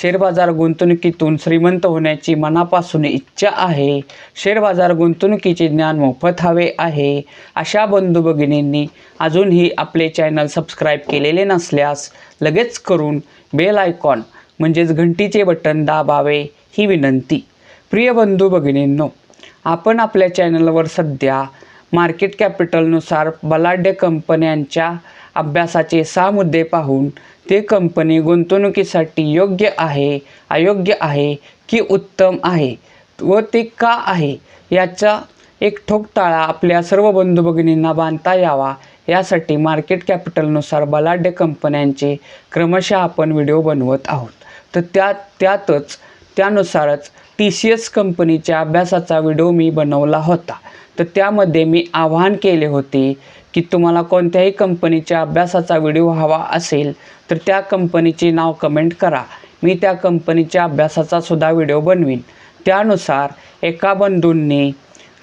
Share बाजार गुंतवणुकीतून श्रीमंत होण्याची मनापासून इच्छा आहे. शेअर बाजार गुंतवणुकीचे ज्ञान मोफत हवे आहे. अशा बंधू भगिनींनी अजूनही आपले चॅनल सबस्क्राईब केलेले नसल्यास लगेच करून बेल आयकॉन म्हणजेच घंटीचे बटन दाबावे ही विनंती. प्रिय बंधू भगिनींनो आपण आपल्या चॅनलवर सध्या मार्केट कॅपिटलनुसार बलाढ्य कंपन्यांच्या अभ्यासाचे सहा मुद्दे पाहून ते कंपनी गुंतवणुकीसाठी योग्य आहे अयोग्य आहे की उत्तम आहे व ते का आहे याचा एक ठोकताळा आपल्या सर्व बंधू भगिनींना बांधता यावा. यासाठी मार्केट कॅपिटलनुसार बलाढ्य कंपन्यांचे क्रमशः आपण व्हिडिओ बनवत आहोत. तर त्या त्यातच त्यानुसारच टी सी एस कंपनीच्या अभ्यासाचा व्हिडिओ मी बनवला होता. तर त्यामध्ये मी आवाहन केले होते की तुम्हाला कोणत्याही कंपनीच्या अभ्यासाचा व्हिडिओ हवा असेल तर त्या कंपनीचे नाव कमेंट करा. मी त्या कंपनीच्या अभ्यासाचा सुद्धा व्हिडिओ बनवीन. त्यानुसार एका बंधूंनी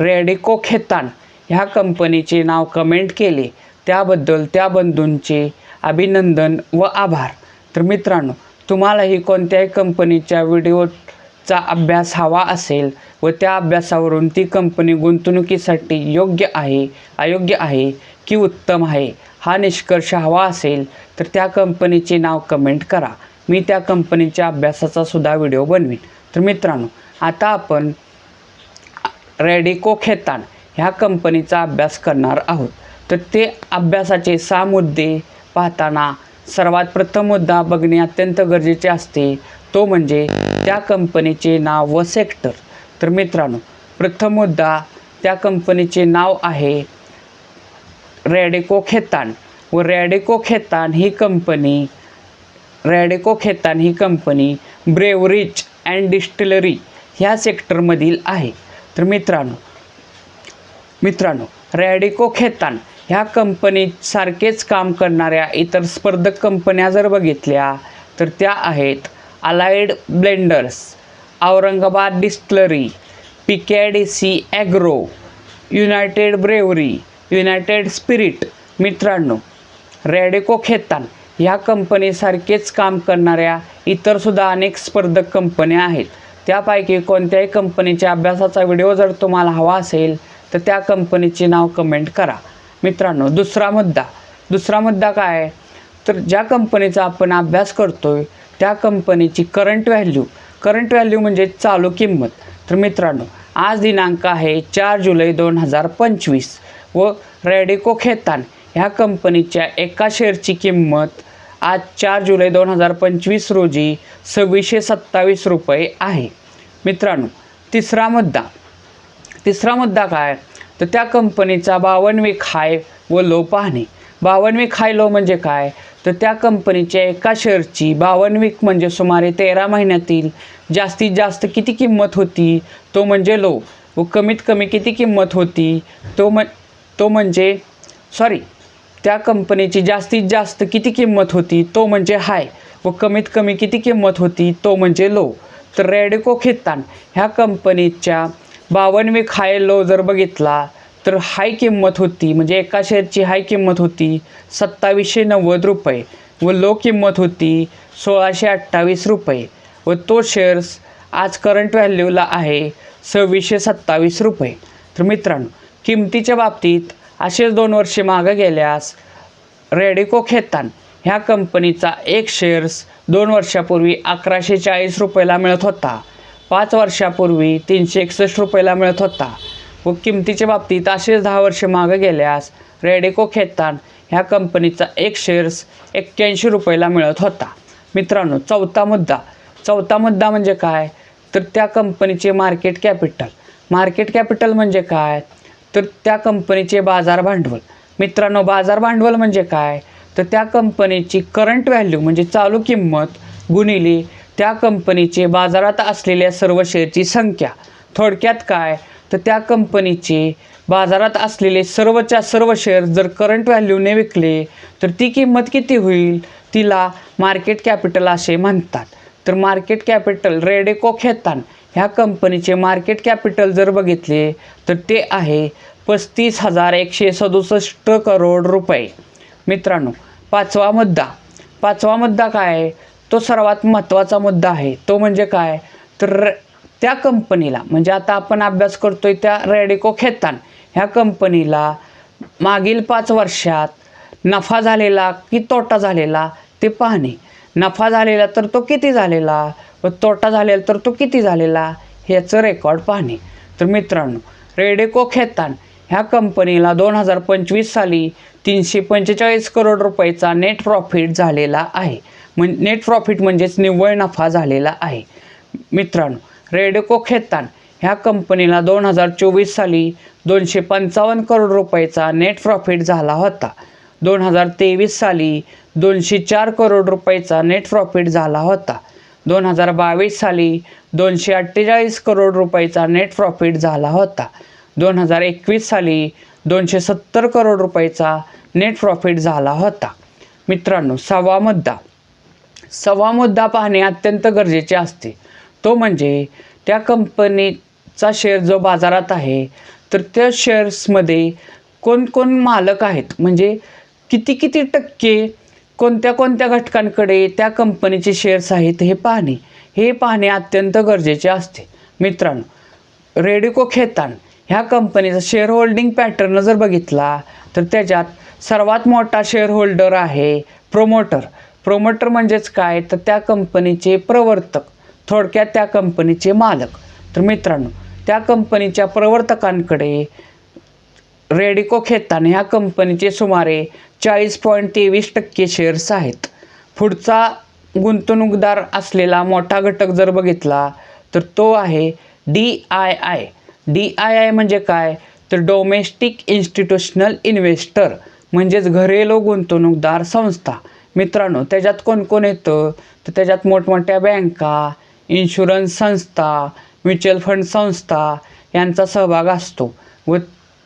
रेडिको खेतान ह्या कंपनीचे नाव कमेंट केले. त्याबद्दल त्या बंधूंचे अभिनंदन व आभार. तर मित्रांनो तुम्हालाही कोणत्याही कंपनीच्या व्हिडिओचा अभ्यास हवा असेल व त्या अभ्यासावरून ती कंपनी गुंतवणुकीसाठी योग्य आहे अयोग्य आहे की उत्तम आहे. हा निष्कर्ष हवा असेल तर त्या कंपनीचे नाव कमेंट करा. मी त्या कंपनीच्या अभ्यासाचा सुद्धा व्हिडिओ बनवीन. तर मित्रांनो आता आपण रेडिको खेतान ह्या कंपनीचा अभ्यास करणार आहोत. तर ते अभ्यासाचे सहा मुद्दे पाहताना सर्वात प्रथम मुद्दा बघणे अत्यंत गरजेचे असते. तो म्हणजे त्या कंपनीचे नाव व सेक्टर तर मित्रांनो प्रथम मुद्दा त्या कंपनीचे नाव आहे रॅडेको खेतान. व रॅडेको खेतान ही कंपनी रॅडेको खेतान ही कंपनी ब्रेवरेज अँड डिस्टिलरी ह्या सेक्टरमधील आहे. तर मित्रांनो मित्रांनो रॅडिको खेतान ह्या कंपनीसारखेच काम करणाऱ्या इतर स्पर्धक कंपन्या जर बघितल्या तर त्या आहेत Allied Blenders Aurangabad distillery C Agro United Brewery United Spirit मित्रांनो रॅडेको खेतान ह्या कंपनीसारखेच काम करणाऱ्या इतरसुद्धा अनेक स्पर्धक कंपन्या आहेत. त्यापैकी कोणत्याही कंपनीच्या अभ्यासाचा व्हिडिओ जर तुम्हाला हवा असेल तर त्या कंपनीचे नाव कमेंट करा. मित्रांनो दुसरा मुद्दा. दुसरा मुद्दा काय? आहे तर ज्या कंपनीचा आपण अभ्यास करतो आहे त्या कंपनीची करंट व्हॅल्यू करंट व्हॅल्यू म्हणजे चालू किंमत. तर मित्रांनो आज दिनांक आहे चार जुलै दोन हजार पंचवीस. व रॅडिको खेतान ह्या कंपनीच्या एका शेअरची किंमत आज चार जुलै दोन हजार पंचवीस रोजी सव्वीसशे सत्तावीस रुपये आहे. मित्रांनो तिसरा मुद्दा. तिसरा मुद्दा काय? तर त्या कंपनीचा बावन्न हाय व लो पाहणे. बावन्न खाय हाय लो म्हणजे काय? तर त्या कंपनीच्या एका शेअरची बावन्न म्हणजे सुमारे तेरा महिन्यातील जास्तीत जास्त किती किंमत होती? तो म्हणजे लो व कमीत कमी किती किंमत होती? तो म तो म्हणजे सॉरी त्या कंपनीची जास्तीत जास्त किती किंमत होती तो म्हणजे हाय व कमीत कमी किती किंमत होती तो म्हणजे लो तर रेडको खेतान ह्या कंपनीच्या बावन्न हाय लो जर बघितला तर हाय किंमत होती म्हणजे एका शेअरची हाय किंमत होती सत्तावीसशे नव्वद रुपये व लो किंमत होती सोळाशे अठ्ठावीस रुपये व तो शेअर्स आज करंट व्हॅल्यूला आहे सव्वीसशे सत्तावीस रुपये. तर मित्रांनो किमतीच्या बाबतीत असेच दोन वर्षे मागं गेल्यास रेडिको खेतान ह्या कंपनीचा एक शेअर्स दोन वर्षापूर्वी अकराशे चाळीस रुपयाला मिळत होता. पाच वर्षापूर्वी तीनशे एकसष्ट रुपयाला मिळत होता. व किमतीच्या बाबतीत असेच दहा वर्षे मागं गेल्यास रेडिको खेतान ह्या कंपनीचा एक शेअर्स एक्क्याऐंशी रुपयाला मिळत होता. मित्रांनो चौथा मुद्दा. चौथा मुद्दा म्हणजे काय? तर त्या कंपनीचे मार्केट कॅपिटल मार्केट कॅपिटल म्हणजे काय? तर त्या कंपनीचे बाजार भांडवल. मित्रांनो बाजार भांडवल म्हणजे काय? तर त्या कंपनीची करंट व्हॅल्यू म्हणजे चालू किंमत गुणिले त्या कंपनीचे बाजारात असलेल्या सर्व शेअरची संख्या. थोडक्यात काय? तर त्या कंपनीचे बाजारात असलेले सर्वच्या सर्व शेअर जर करंट व्हॅल्यूने विकले तर ती किंमत किती होईल? तिला मार्केट कॅपिटल असे म्हणतात. तर मार्केट कॅपिटल रेडेको खेतान. ह्या कंपनीचे मार्केट कॅपिटल जर बघितले तर ते आहे पस्तीस हजार एकशे सदुसष्ट करोड रुपये. मित्रांनो पाचवा मुद्दा. पाचवा मुद्दा काय? आहे तो सर्वात महत्त्वाचा मुद्दा आहे. तो म्हणजे काय? तर त्या कंपनीला म्हणजे आता आपण अभ्यास करतो आहे त्या रेडिको खेतान ह्या कंपनीला मागील पाच वर्षात नफा झालेला की तोटा झालेला ते पाहणे. नफा झालेला तर तो किती झालेला? व तोटा झालेला तर तो किती झालेला? ह्याचं रेकॉर्ड पाहणे. तर मित्रांनो रेडेको खेतान ह्या कंपनीला दोन हजार पंचवीस साली तीनशे पंचेचाळीस करोड रुपयाचा नेट प्रॉफिट झालेला आहे. म्हण नेट प्रॉफिट म्हणजेच निव्वळ नफा झालेला आहे. मित्रांनो रेडेको खेतान ह्या कंपनीला दोन हजार चोवीस साली दोनशे पंचावन्न करोड रुपयाचा नेट प्रॉफिट झाला होता. दोन हजार तेवीस साली दोनशे चार करोड रुपयाचा नेट प्रॉफिट झाला होता. दोन हजार बावीस साली दोनशे अठ्ठेचाळीस करोड रुपयाचा नेट प्रॉफिट झाला होता. दोन हजार एकवीस साली दोनशे सत्तर करोड रुपयाचा नेट प्रॉफिट झाला होता. मित्रांनो सहावा मुद्दा. सहावा मुद्दा पाहणे अत्यंत गरजेचे असते. तो म्हणजे त्या कंपनीचा शेअर जो बाजारात आहे तर त्या शेअर्समध्ये कोण कोण मालक आहेत? म्हणजे किती किती टक्के कोणत्या कोणत्या घटकांकडे त्या कंपनीचे शेअर्स आहेत हे पाहणे? हे पाहणे अत्यंत गरजेचे असते. मित्रांनो रेडिको खेतान ह्या कंपनीचा शेअर होल्डिंग पॅटर्न जर बघितला तर त्याच्यात सर्वात मोठा शेअर होल्डर आहे प्रोमोटर प्रोमोटर म्हणजेच काय? तर त्या कंपनीचे प्रवर्तक थोडक्यात त्या कंपनीचे मालक. तर मित्रांनो त्या कंपनीच्या प्रवर्तकांकडे रेडिको खेतान ह्या कंपनीचे सुमारे चाळीस पॉईंट तेवीस टक्के शेअर्स आहेत. पुढचा गुंतवणूकदार असलेला मोठा घटक जर बघितला तर तो आहे D I I D I I म्हणजे काय? तर डोमेस्टिक इन्स्टिट्यूशनल इन्व्हेस्टर म्हणजेच घरेलू गुंतवणूकदार संस्था. मित्रांनो त्याच्यात कोण कोण येतं? तर त्याच्यात मोठमोठ्या बँका इन्शुरन्स संस्था म्युच्युअल फंड संस्था यांचा सहभाग असतो. व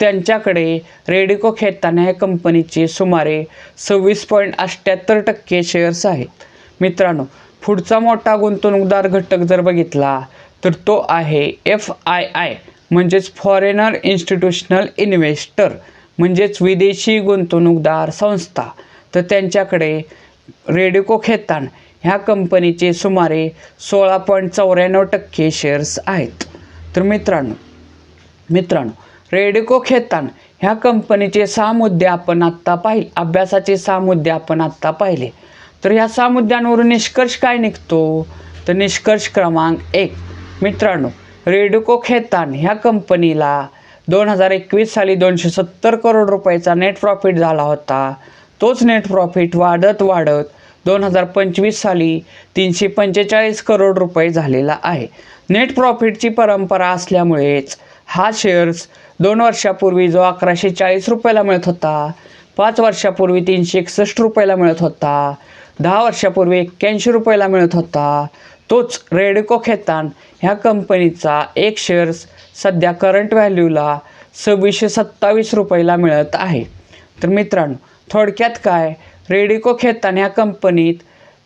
त्यांच्याकडे रेडिको खेताना ह्या कंपनीचे सुमारे सव्वीस पॉईंट अठ्ठ्याहत्तर टक्के शेअर्स आहेत. मित्रांनो पुढचा मोठा गुंतवणूकदार घटक जर बघितला तर तो आहे एफ आय आय म्हणजेच फॉरेनर इन्स्टिट्यूशनल इन्व्हेस्टर म्हणजेच विदेशी गुंतवणूकदार संस्था. तर त्यांच्याकडे रेडिको खेतान ह्या कंपनीचे सुमारे सोळा पॉईंट चौऱ्याण्णव टक्के शेअर्स आहेत. तर मित्रांनो मित्रांनो रेडिको खेतान. ह्या कंपनीचे सहा मुद्दे आपण आत्ता पाहिले अभ्यासाचे सहा मुद्दे आपण आत्ता पाहिले. तर ह्या सहा मुद्द्यांवरून निष्कर्ष काय निघतो? तर निष्कर्ष क्रमांक एक. मित्रांनो रेडिको खेतान ह्या कंपनीला दोन हजार एकवीस साली दोनशे सत्तर करोड रुपयाचा नेट प्रॉफिट झाला होता. तोच नेट प्रॉफिट वाढत वाढत दोन हजार पंचवीस साली तीनशे पंचेचाळीस करोड रुपये झालेला आहे. नेट प्रॉफिटची परंपरा असल्यामुळेच हा शेअर्स दोन वर्षापूर्वी जो अकराशे चाळीस रुपयाला मिळत होता पाच वर्षापूर्वी तीनशे एकसष्ट रुपयाला मिळत होता दहा वर्षापूर्वी एक्क्याऐंशी रुपयाला मिळत होता. तोच रेडिको खेतान ह्या कंपनीचा एक शेअर्स सध्या करंट व्हॅल्यूला सव्वीसशे सत्तावीस रुपयाला मिळत आहे. तर मित्रांनो थोडक्यात काय? रेडिको खेतान ह्या कंपनीत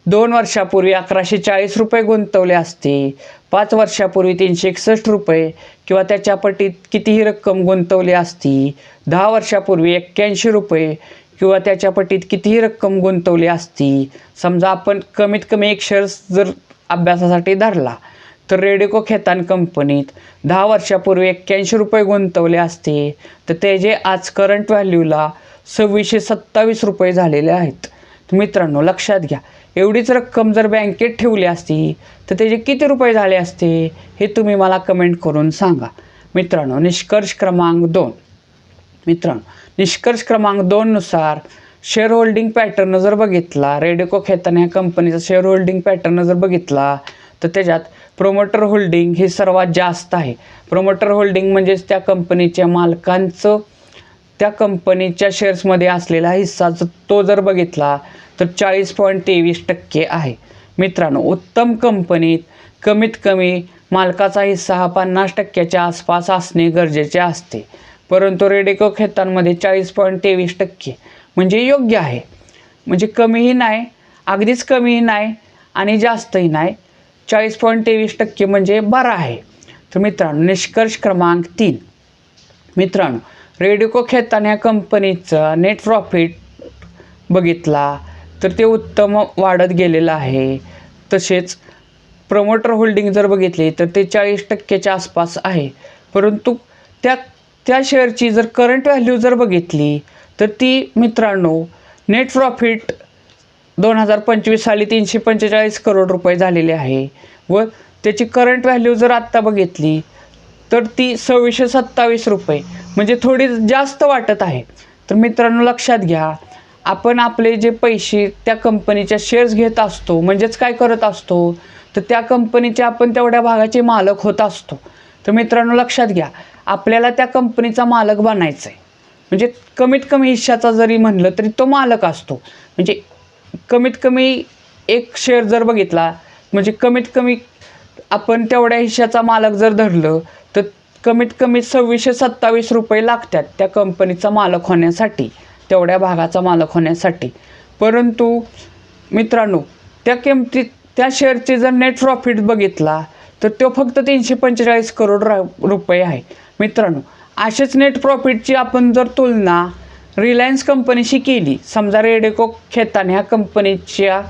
दोन वर्षापूर्वी अकराशे चाळीस रुपये गुंतवले असते पाच वर्षापूर्वी तीनशे एकसष्ट रुपये किंवा त्याच्या पटीत कितीही रक्कम गुंतवली असती दहा वर्षापूर्वी एक्क्याऐंशी रुपये किंवा त्याच्या पटीत कितीही रक्कम गुंतवली असती समजा आपण कमीत कमी एक शेअर्स जर अभ्यासासाठी धरला तर रेडिको खेतान कंपनीत दहा वर्षापूर्वी एक्क्याऐंशी रुपये गुंतवले असते. तर ते जे आज करंट व्हॅल्यूला सव्वीसशे सत्तावीस रुपये झालेले आहेत. मित्रांनो लक्षात घ्या. एवढीच रक्कम जर बँकेत ठेवली असती तर त्याचे किती रुपये झाले असते हे तुम्ही मला कमेंट करून सांगा. मित्रांनो निष्कर्ष क्रमांक दोन. मित्रांनो निष्कर्ष क्रमांक दोननुसार शेअर होल्डिंग पॅटर्न जर बघितला रेडिको खेतान ह्या कंपनीचा शेअर होल्डिंग पॅटर्न जर बघितला तर त्याच्यात प्रोमोटर होल्डिंग हे सर्वात जास्त आहे. प्रोमोटर होल्डिंग म्हणजेच त्या कंपनीच्या मालकांचं त्या कंपनीच्या शेअर्समध्ये असलेला हिस्सा जर तो जर बघितला तर चाळीस पॉईंट तेवीस टक्के आहे. मित्रांनो उत्तम कंपनीत कमीत कमी मालकाचा हिस्सा हा पन्नास टक्क्याच्या आसपास असणे गरजेचे असते. परंतु रेडिको खेतांमध्ये चाळीस पॉईंट तेवीस टक्के म्हणजे योग्य आहे. म्हणजे कमीही नाही अगदीच कमीही नाही आणि जास्तही नाही. चाळीस पॉईंट तेवीस टक्के म्हणजे बरं आहे. तर मित्रांनो निष्कर्ष क्रमांक तीन. मित्रांनो रेडिको खेतान ह्या कंपनीचं नेट प्रॉफिट बघितला तर ते उत्तम वाढत गेलेलं आहे. तसेच प्रमोटर होल्डिंग जर बघितली तर ते चाळीस टक्क्याच्या आसपास आहे. परंतु त्या त्या शेअरची जर करंट व्हॅल्यू जर बघितली तर ती मित्रांनो नेट प्रॉफिट दोन हजार पंचवीस साली तीनशे पंचेचाळीस करोड रुपये झालेले आहे व त्याची करंट व्हॅल्यू जर आत्ता बघितली तर ती सव्वीसशे सत्तावीस रुपये. म्हणजे थोडी जास्त वाटत आहे. तर मित्रांनो लक्षात घ्या. आपण आपले जे पैसे त्या कंपनीच्या शेअर्स घेत असतो म्हणजेच काय करत असतो तर त्या कंपनीच्या आपण तेवढ्या भागाचे मालक होत असतो. तर मित्रांनो लक्षात घ्या. आपल्याला त्या कंपनीचा मालक बनायचं आहे म्हणजे कमीत कमी हिश्शाचा जरी म्हणलं तरी तो मालक असतो. म्हणजे कमीत कमी एक शेअर जर बघितला म्हणजे कमीत कमी आपण तेवढ्या हिश्श्याचा मालक जर धरलं तर कमीत कमी सव्वीसशे सत्तावीस रुपये लागतात त्या कंपनीचा मालक होण्यासाठी तेवढ्या भागाचा मालक होण्यासाठी. परंतु मित्रांनो त्या किमतीत त्या शेअरचे जर नेट प्रॉफिट बघितला तर तो फक्त तीनशे पंचेचाळीस करोड रा रुपये आहे. मित्रांनो असेच नेट प्रॉफिटची आपण जर तुलना रिलायन्स कंपनीशी केली समजा रेडेको खेतान ह्या कंपनीच्या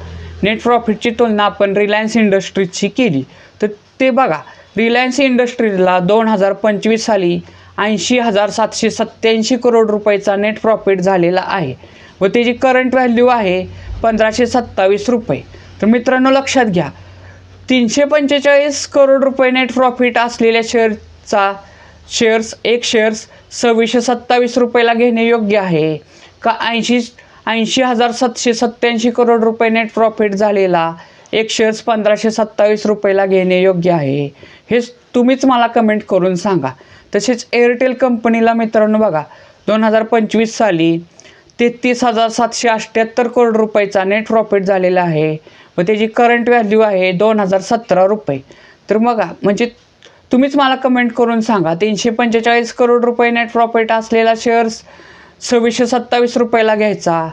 नेट प्रॉफिटची तुलना आपण रिलायन्स इंडस्ट्रीजशी केली तर ते बघा रिलायन्स इंडस्ट्रीजला दोन हजार पंचवीस साली ऐंशी हजार सातशे सत्त्याऐंशी करोड रुपयाचा नेट प्रॉफिट झालेला आहे व त्याची करंट व्हॅल्यू आहे पंधराशे सत्तावीस रुपये. तर मित्रांनो लक्षात घ्या. तीनशे पंचेचाळीस करोड रुपये नेट प्रॉफिट असलेल्या शेअरचा शेअर्स एक शेअर्स सव्वीसशे सत्तावीस रुपयाला घेणे योग्य आहे. का ऐंशी ऐंशी हजार सातशे सत्त्याऐंशी करोड रुपये नेट प्रॉफिट झालेला एक शेअर्स पंधराशे सत्तावीस रुपयाला घेणे योग्य आहे. हे तुम्हीच मला कमेंट करून सांगा. तसेच एअरटेल कंपनीला मित्रांनो बघा दोन हजार पंचवीस साली तेहतीस हजार सातशे अठ्ठ्याहत्तर करोड रुपयाचा नेट प्रॉफिट झालेला आहे. व त्याची करंट व्हॅल्यू आहे दोन हजार सतरा रुपये. तर बघा म्हणजे तुम्हीच मला कमेंट करून सांगा तीनशे पंचेचाळीस करोड रुपये नेट प्रॉफिट असलेला शेअर्स सव्वीसशे सत्तावीस रुपयाला घ्यायचा.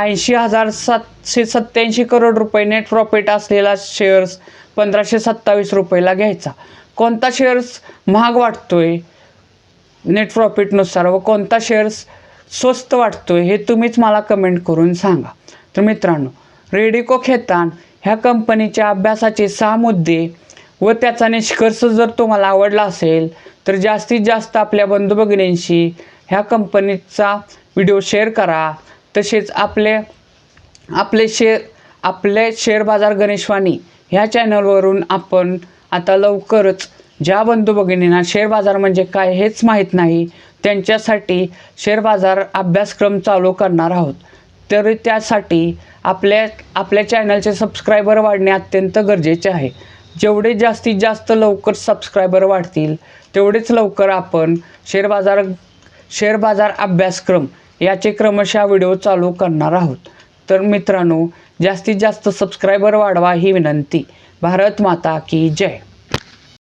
ऐंशी हजार सातशे सत्त्याऐंशी करोड रुपये नेट प्रॉफिट असलेला शेअर्स पंधराशे सत्तावीस रुपयेला घ्यायचा. कोणता शेअर्स महाग वाटतोय? नेट प्रॉफिटनुसार व कोणता शेअर्स स्वस्त वाटतोय हे तुम्हीच मला कमेंट करून सांगा. तर मित्रांनो रेडिको खेतान ह्या कंपनीच्या अभ्यासाचे सहा मुद्दे व त्याचा निष्कर्ष जर तुम्हाला आवडला असेल तर जास्तीत जास्त आपल्या बंधू भगिनींशी ह्या कंपनीचा व्हिडिओ शेअर करा. तसेच आपले आपले शेअर आपले शेअर बाजार गणेशवाणी ह्या चॅनलवरून आपण आता लवकरच ज्या बंधू भगिनींना शेअर बाजार म्हणजे काय हेच माहीत नाही त्यांच्यासाठी शेअर बाजार अभ्यासक्रम चालू करणार आहोत. तर त्यासाठी आपल्या आपल्या चॅनलचे सबस्क्रायबर वाढणे अत्यंत गरजेचे आहे. जेवढे जास्तीत जास्त लवकर सबस्क्रायबर वाढतील तेवढेच लवकर आपण शेअर बाजार शेअर बाजार अभ्यासक्रम याचे क्रमशः व्हिडिओ चालू करणार आहोत. तर मित्रांनो जास्तीत जास्त सबस्क्रायबर वाढवा ही विनंती. भारत माता की जय.